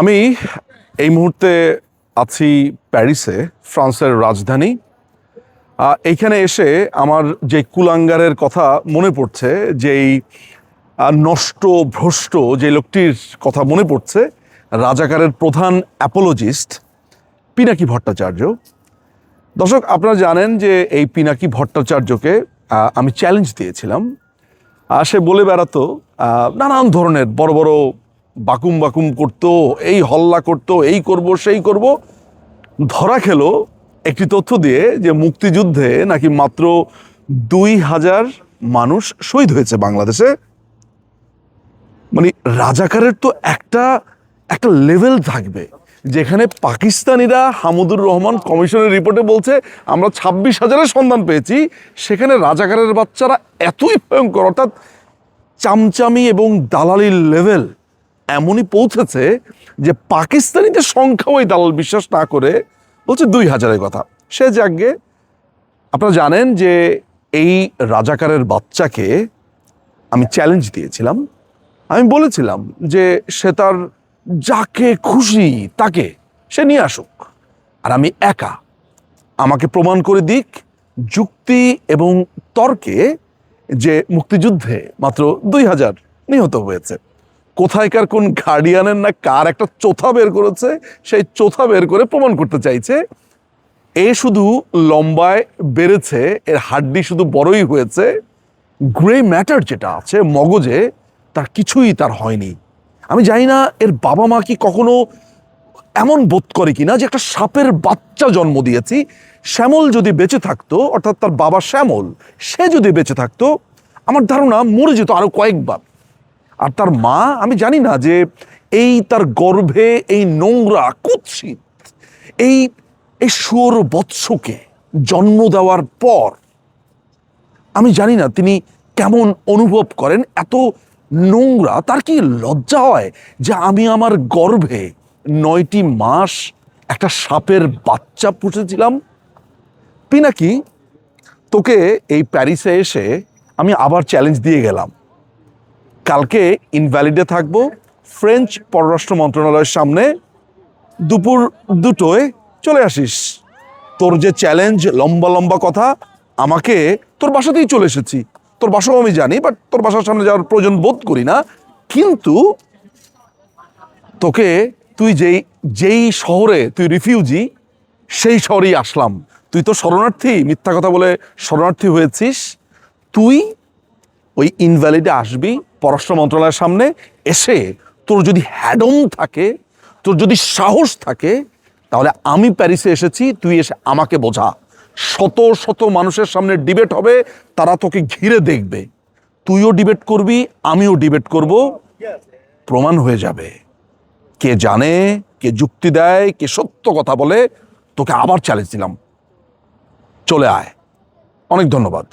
আমি এই মুহূর্তে আছি প্যারিসে, ফ্রান্সের রাজধানী। এইখানে এসে আমার যে কুলাঙ্গারের কথা মনে পড়ছে, যেই নষ্ট, ভ্রষ্ট যে লোকটির কথা মনে পড়ছে, রাজাকারের প্রধান অ্যাপোলজিস্ট পিনাকি ভট্টাচার্য। দর্শক, আপনারা জানেন যে এই পিনাকি ভট্টাচার্যকে আমি চ্যালেঞ্জ দিয়েছিলাম। সে বলে বেড়াতো নানান ধরনের বড় বড় বাকুম বাকুম করতো, এই হল্লা করতো, এই করব, সেই করব। ধরা খেলো একটি তথ্য দিয়ে যে মুক্তিযুদ্ধে নাকি মাত্র দুই হাজার মানুষ শহীদ হয়েছে বাংলাদেশে। মানে রাজাকারের তো একটা একটা লেভেল থাকবে। যেখানে পাকিস্তানিরা হামুদুর রহমান কমিশনের রিপোর্টে বলছে, আমরা ছাব্বিশ হাজারের সন্ধান পেয়েছি, সেখানে রাজাকারের বাচ্চারা এতই ভয়ঙ্কর, অর্থাৎ চামচামি এবং দালালির লেভেল এমনই পৌঁছেছে যে পাকিস্তানিদের সংখ্যা ওই দালাল বিশ্বাস না করে বলছে দুই হাজারের কথা। সে যাগে আপনারা জানেন যে এই রাজাকারের বাচ্চাকে আমি চ্যালেঞ্জ দিয়েছিলাম। আমি বলেছিলাম যে সে তার যাকে খুশি তাকে সে নিয়ে আসুক। আর আমি একা। আমাকে প্রমাণ করে দিক যুক্তি এবং তর্কে যে মুক্তিযুদ্ধে মাত্র দুই হাজার নিহত হয়েছে। কোথায়কার কোন গার্ডিয়ানের না কার একটা চোথা বের করেছে, সেই চোথা বের করে প্রমাণ করতে চাইছে। এ শুধু লম্বায় বেড়েছে, এর হাড্ডি শুধু বড়ই হয়েছে। গ্রে ম্যাটার যেটা আছে, মগজে, তার কিছুই তার হয়নি। আমি জানি না এর বাবা মা কি কখনো এমন বোধ করে কি না যে একটা সাপের বাচ্চা জন্ম দিয়েছি। শ্যামল যদি বেঁচে থাকতো, অর্থাৎ তার বাবা শ্যামল, সে যদি বেঁচে থাকতো, আমার ধারণা মরে যেত আরও কয়েকবার। আর তার মা, আমি জানি না যে এই তার গর্ভে এই নোংরা কুৎসিত, এই এই সুর বৎসকে জন্ম দেওয়ার পর, আমি জানি না তিনি কেমন অনুভব করেন, এত নোংরা, তার কি লজ্জা হয় যে আমি আমার গর্ভে নয়টি মাস একটা সাপের বাচ্চা পুষেছিলাম? পিনাকি, তোকে এই প্যারিসে এসে আমি আবার চ্যালেঞ্জ দিয়ে গেলাম। কালকে ইনভ্যালিডে থাকব ফ্রেঞ্চ পররাষ্ট্র মন্ত্রণালয়ের সামনে, দুপুর দুটোয় চলে আসিস। তোর যে চ্যালেঞ্জ লম্বা লম্বা কথা, আমাকে তোর বাসাতেই চলে এসেছি। তোর বাসাও আমি জানি বাট তোর বাসার সামনে যাওয়ার প্রয়োজন বোধ করি না। কিন্তু তোকে তুই যেই যেই শহরে তুই রিফিউজি সেই শহরেই আসলাম। তুই তো শরণার্থী, মিথ্যা কথা বলে শরণার্থী হয়েছিস। তুই ওই ইনভ্যালিডে আসবি পররাষ্ট্র মন্ত্রণালয়ের সামনে, এসে তোর যদি হ্যাডম থাকে, তোর যদি সাহস থাকে, তাহলে আমি প্যারিসে এসেছি, তুই এসে আমাকে বোঝা। শত শত মানুষের সামনে ডিবেট হবে, তারা তোকে ঘিরে দেখবে। তুইও ডিবেট করবি, আমিও ডিবেট করব। প্রমাণ হয়ে যাবে। কে জানে, কে যুক্তি দেয়, কে সত্য কথা বলে, তোকে আবার চ্যালেঞ্জ দিলাম। চলে আয়। অনেক ধন্যবাদ।